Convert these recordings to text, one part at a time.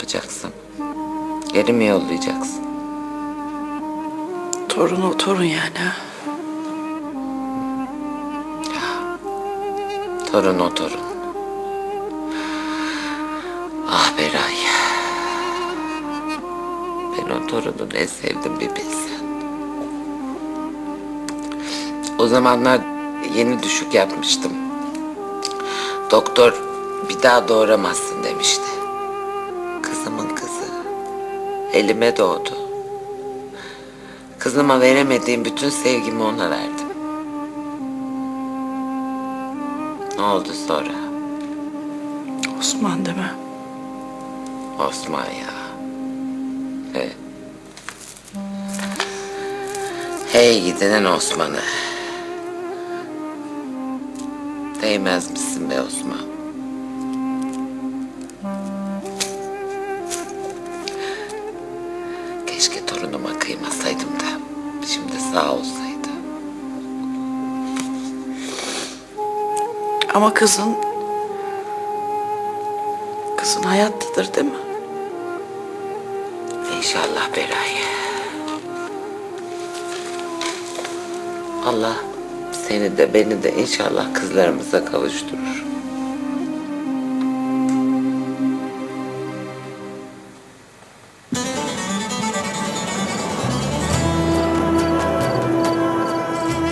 yapacaksın? Geri mi yollayacaksın? Torun o torun yani. ha. Torun o torun. Ah Beray. Ben o torunu ne sevdim bir bilsen. O zamanlar yeni düşük yapmıştım. Doktor bir daha doğuramazsın demişti. Elime doğdu. Kızıma veremediğim bütün sevgimi ona verdim. Ne oldu sonra? Osman deme. Osman ya. Evet. Hey gidinin Osman'ı. Değmez misin be Osman? Torunuma kıymasaydım da şimdi sağ olsaydı. Ama kızın... Kızın hayattadır değil mi? İnşallah Beray. Allah seni de beni de inşallah kızlarımıza kavuşturur.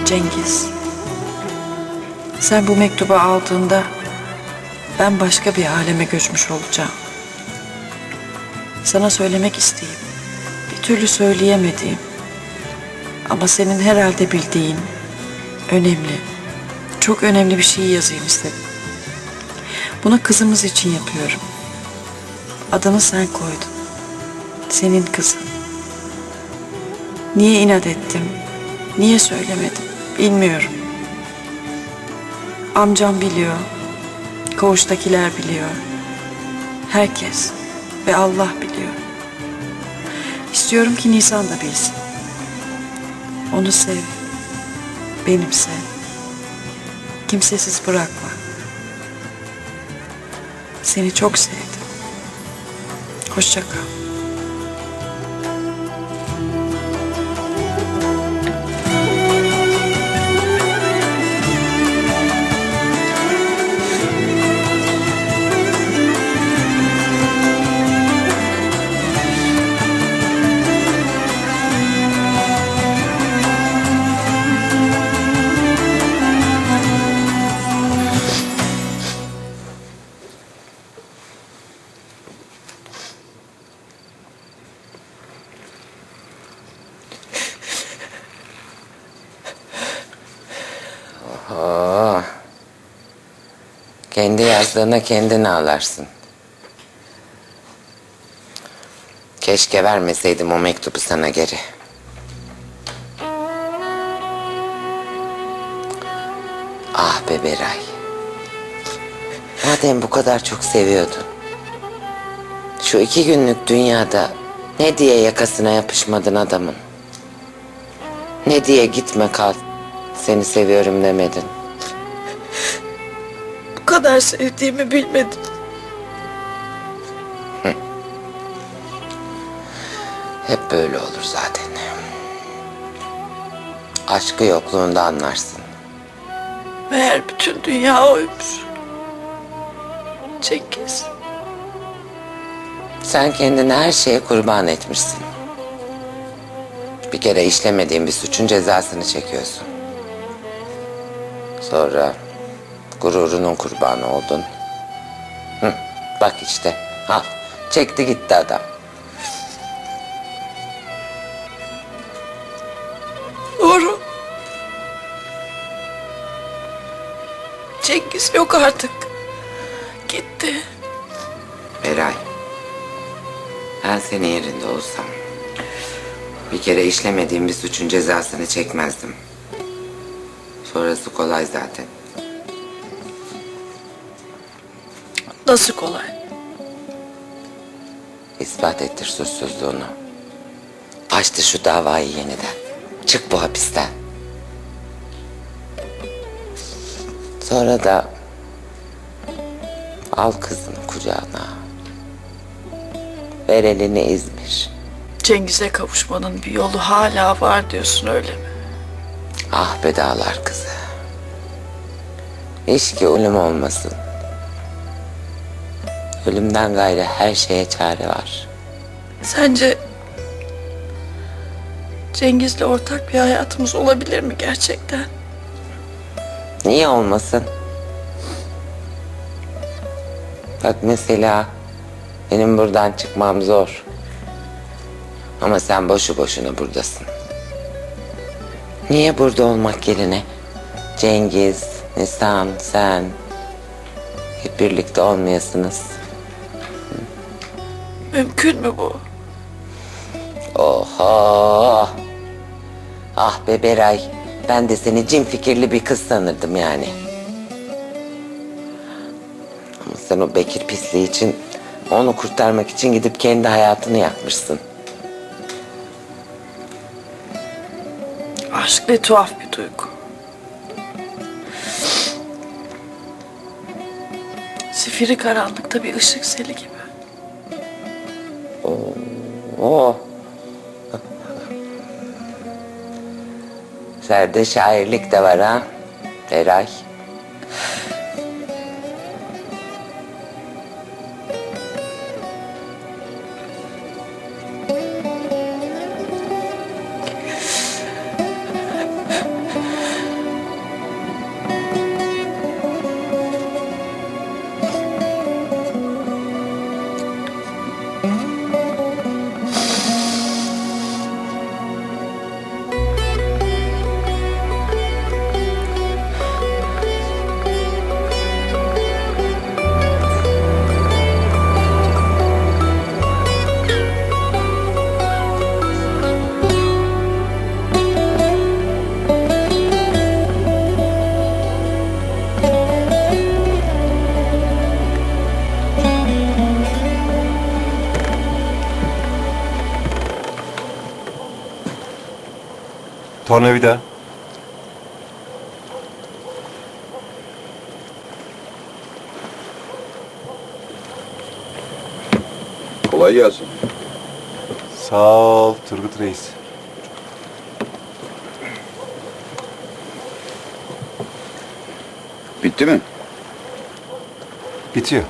Cengiz. Sen bu mektubu aldığında ben başka bir aleme göçmüş olacağım. Sana söylemek isteyip bir türlü söyleyemediğim ama senin herhalde bildiğin önemli, çok önemli bir şey yazayım istedim. Bunu kızımız için yapıyorum. Adını sen koydun. Senin kızın. Niye inat ettim? Niye söylemedim? Bilmiyorum. Amcam biliyor. Koğuştakiler biliyor. Herkes ve Allah biliyor. İstiyorum ki Nisan da bilsin. Onu sev. Benimse. Kimsesiz bırakma. Seni çok sevdim. Hoşça kal. Aa, kendi yazdığına kendin ağlarsın. Keşke vermeseydim o mektubu sana geri. Ah be Beray. Madem bu kadar çok seviyordun. Şu iki günlük dünyada ne diye yakasına yapışmadın adamın? Ne diye gitme kal, seni seviyorum demedin? Bu kadar sevdiğimi bilmedim. Hep böyle olur zaten. Aşkı yokluğunda anlarsın. Meğer bütün dünya oymuş. Cengiz. Sen kendini her şeye kurban etmişsin. Bir kere işlemediğin bir suçun cezasını çekiyorsun. Sonra gururunun kurbanı oldun. Hı, bak işte al çekti gitti adam. Doğru. Cengiz yok artık. Gitti. Beray. Ben senin yerinde olsam bir kere işlemediğim bir suçun cezasını çekmezdim. Sonrası kolay zaten. Nasıl kolay? İspat ettir suçsuzluğunu. Açtı şu davayı yeniden. Çık bu hapisten. Sonra da al kızını kucağına. ver elini İzmir. Cengiz'e kavuşmanın bir yolu hala var diyorsun öyle mi? Ah be dağlar kızı. İşki ölüm olmasın. Ölümden gayrı her şeye çare var. Sence Cengiz'le ortak bir hayatımız olabilir mi gerçekten? Niye olmasın? Bak mesela benim buradan çıkmam zor. Ama sen boşu boşuna buradasın. Niye burada olmak yerine Cengiz, Nisan, sen hep birlikte olmayasınız? Mümkün mü bu? Oha! Ah be Beray, ben de seni cin fikirli bir kız sanırdım yani. Ama sen o Bekir pisliği için, onu kurtarmak için gidip kendi hayatını yakmışsın. Ne tuhaf bir duygu. Zifiri karanlıkta bir ışık seli gibi. Oh! Serde şairlik de var ha, Beray. Tornavida. Kolay gelsin. Sağ ol Turgut Reis. Bitti mi? Bitiyor.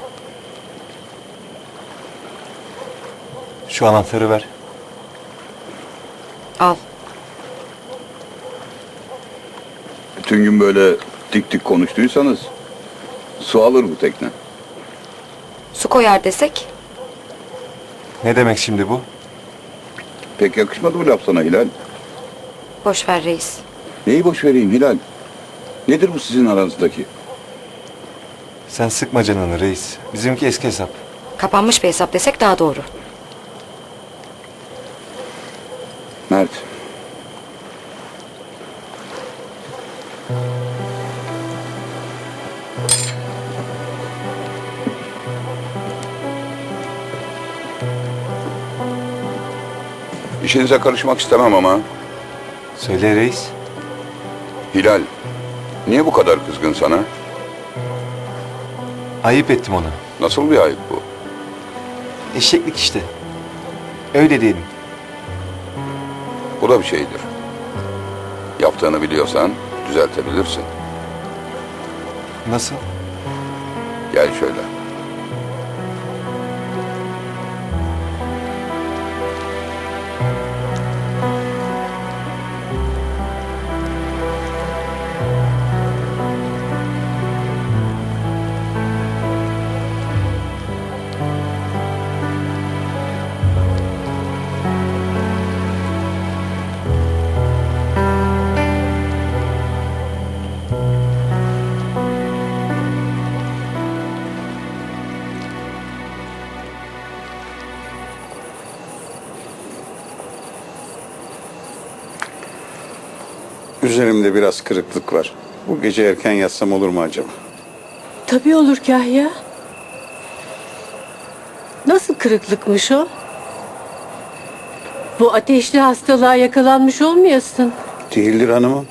Şu anahtarı ver. Al. Bütün gün böyle dik dik konuştuysanız su alır bu tekne. Su koyar desek Ne demek şimdi bu? Pek yakışmadı bu laf sana Hilal. boş ver reis. Neyi boş vereyim Hilal? Nedir bu sizin aranızdaki? Sen sıkma canını reis. Bizimki eski hesap. Kapanmış bir hesap desek daha doğru. Mert. İşinize karışmak istemem ama Söyle reis. Hilal niye bu kadar kızgın sana? Ayıp ettim ona. Nasıl bir ayıp bu? Eşeklik işte. Öyle diyelim. Bu da bir şeydir. Yaptığını biliyorsan düzeltebilirsin. Nasıl? Gel şöyle. Üzerimde biraz kırıklık var. Bu gece erken yatsam olur mu acaba? Tabii olur Kahya. Nasıl kırıklıkmış o? Bu ateşli hastalığa yakalanmış olmayasın. Değildir hanımım.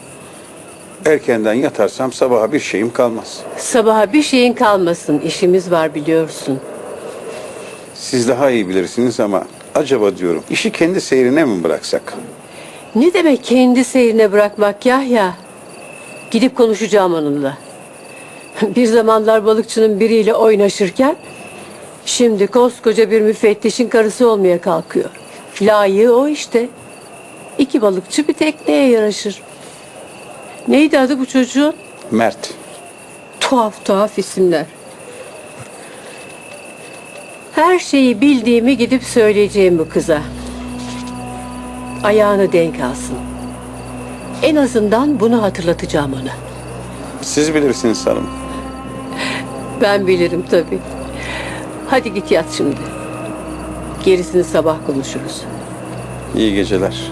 Erkenden yatarsam sabaha bir şeyim kalmaz. Sabaha bir şeyin kalmasın. İşimiz var biliyorsun. Siz daha iyi bilirsiniz ama acaba diyorum işi kendi seyrine mi bıraksak? Ne demek kendi seyrine bırakmak Yahya? Gidip konuşacağım onunla. Bir zamanlar balıkçının biriyle oynaşırken şimdi koskoca bir müfettişin karısı olmaya kalkıyor. Layığı o işte. İki balıkçı bir tekneye yaraşır. Neydi adı bu çocuğun? Mert. Tuhaf tuhaf isimler. Her şeyi bildiğimi gidip söyleyeceğim bu kıza. Ayağını denk alsın. En azından bunu hatırlatacağım ona. Siz bilirsiniz hanım. Ben bilirim tabii. Hadi git yat şimdi. Gerisini sabah konuşuruz. İyi geceler.